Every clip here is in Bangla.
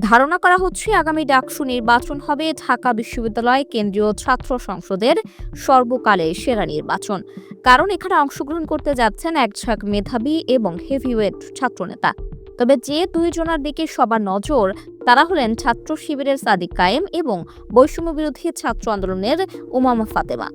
ধারণা করা হচ্ছে আগামী ডাকসু নির্বাচন হবে ঢাকা বিশ্ববিদ্যালয় কেন্দ্রীয় ছাত্র সংসদের সর্বকালে সেরা নির্বাচন। কারণ এখানে অংশগ্রহণ করতে যাচ্ছেন এক ঝাঁক মেধাবী এবং হেভিওয়েট ছাত্রনেতা। তবে যে দুইজনের দিকে সবার নজর তারা হলেন ছাত্র শিবিরের সাদিক কায়েম এবং বৈষম্য বিরোধী ছাত্র আন্দোলনের উমামা ফাতেমা।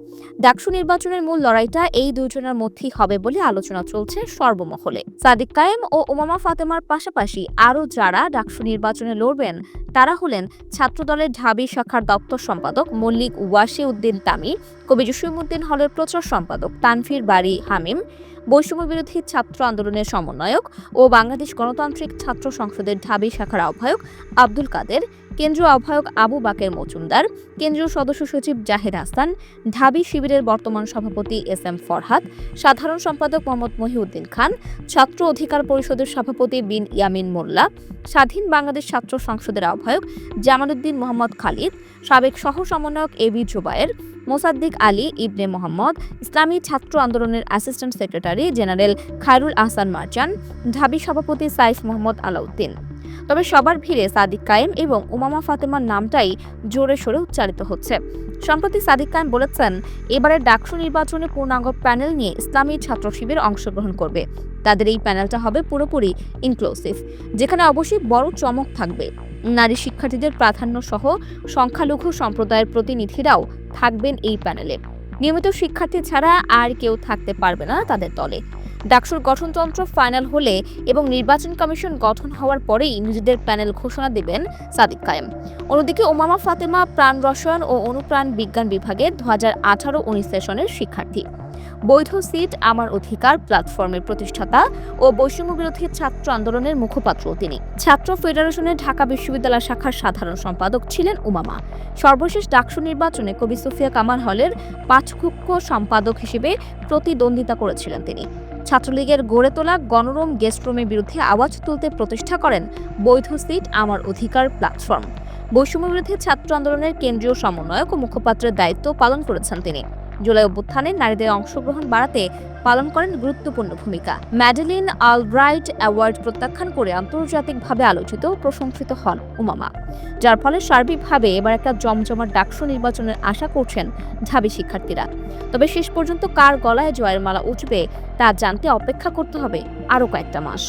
ডাকসু নির্বাচনের মূল লড়াইটা এই দুইজনের মধ্যেই হবে বলে আলোচনা চলছে সর্বমহলে। সাদিক কায়েম ও উমামা ফাতেমার পাশাপাশি আরও যারা ডাকসু নির্বাচনে লড়বেন, তারা হলেন ছাত্রদলের ঢাবি শাখার দপ্তর সম্পাদক মল্লিক ওয়াসি উদ্দিন তামি, কবি জসিমুদ্দিন হলের প্রচার সম্পাদক তানফির বাড়ি হামিম বৈষম্য বিরোধী ছাত্র আন্দোলনের সমন্বয়ক ও বাংলাদেশ গণতান্ত্রিক ছাত্র সংসদের ঢাবি শাখার আহ্বায়ক আব্দুল কাদের, কেন্দ্রীয় আহ্বায়ক আবু বাকের মজুমদার, কেন্দ্রীয় সদস্য সচিব জাহেদ হাসান, ঢাবি শিবিরের বর্তমান সভাপতি এস এম ফরহাদ, সাধারণ সম্পাদক মোহাম্মদ মহিউদ্দিন খান, ছাত্র অধিকার পরিষদের সভাপতি বিন ইয়ামিন মোল্লা, স্বাধীন বাংলাদেশ ছাত্র সংসদের আহ্বায়ক জামালউদ্দিন মোহাম্মদ খালিদ, সাবেক সহ সমন্বয়ক এ বি জুবায়ের মোসাদ্দিক আলী ইবনে মোহাম্মদ, ইসলামী ছাত্র আন্দোলনের assistant secretary general Khairul Ahsan Marchan ঢাবি সভাপতি সাইফ মোহাম্মদ আলাউদ্দিন। তবে সবার ভিড়ে সাদিক কায়েম এবং উমামা ফাতেমার নামটাই জোরে সোরে উচ্চারিত হচ্ছে। সম্প্রতি সাদিক কায়েম বলেছেন, এবারের ডাকসু নির্বাচনে পূর্ণাঙ্গ প্যানেল নিয়ে ইসলামী ছাত্র শিবির অংশগ্রহণ করবে। তাদের এই প্যানেলটা হবে পুরোপুরি ইনক্লুসিভ যেখানে অবশ্যই বড় চমক থাকবে। নারী শিক্ষার্থীদের প্রাধান্য সহ সংখ্যালঘু সম্প্রদায়ের প্রতিনিধিরাও থাকবেন এই প্যানেলে। নিয়মিত শিক্ষার্থী ছাড়া আর কেউ থাকতে পারবে না তাদের দলে। ডাকসুর গঠনতন্ত্র ফাইনাল হলে এবং নির্বাচন কমিশন গঠন হওয়ার পরেই নিজেদের প্যানেল ঘোষণা দেবেন সাদিক কায়েম। অন্যদিকে ওমামা ফাতেমা প্রাণ রসায়ন ও অনুপ্রাণ বিজ্ঞান বিভাগের দু হাজার আঠারো উনিশ সেশনের শিক্ষার্থী। বৈধ সিট, আমার অধিকার, প্ল্যাটফর্মের প্রতিষ্ঠাতা ও বৈষম্য বিরোধী ছাত্র আন্দোলনের মুখপাত্র তিনি। ছাত্র ফেডারেশনের ঢাকা বিশ্ববিদ্যালয় শাখার সাধারণ সম্পাদক ছিলেন উমামা। সর্বশেষ ডাকসু নির্বাচনে কবি সুফিয়া কামাল হলের পাঠকুক্ষ সম্পাদক হিসেবে প্রতিদ্বন্দ্বিতা করেছিলেন তিনি। ছাত্রলীগের গড়ে তোলা গণরুম গেস্টরুমের বিরুদ্ধে আওয়াজ তুলতে প্রতিষ্ঠা করেন বৈধ সিট আমার অধিকার প্ল্যাটফর্ম। বৈষম্য বিরোধী ছাত্র আন্দোলনের কেন্দ্রীয় সমন্বয়ক ও মুখপাত্রের দায়িত্ব পালন করেছেন তিনি। জুলাই অভ্যুত্থানে নারীদের অংশগ্রহণ বাড়াতে পালন করেন গুরুত্বপূর্ণ ভূমিকা। ম্যাডেলিন আলব্রাইট অ্যাওয়ার্ড প্রত্যাখ্যান করে আন্তর্জাতিকভাবে আলোচিত প্রশংসিত হন উমামা, যার ফলে সার্বিকভাবে এবার একটা জমজমাট ডাকসু নির্বাচনের আশা করছেন ঢাবি শিক্ষার্থীরা। তবে শেষ পর্যন্ত কার গলায় জয়ের মালা উঠবে তা জানতে অপেক্ষা করতে হবে আরও কয়েকটা মাস।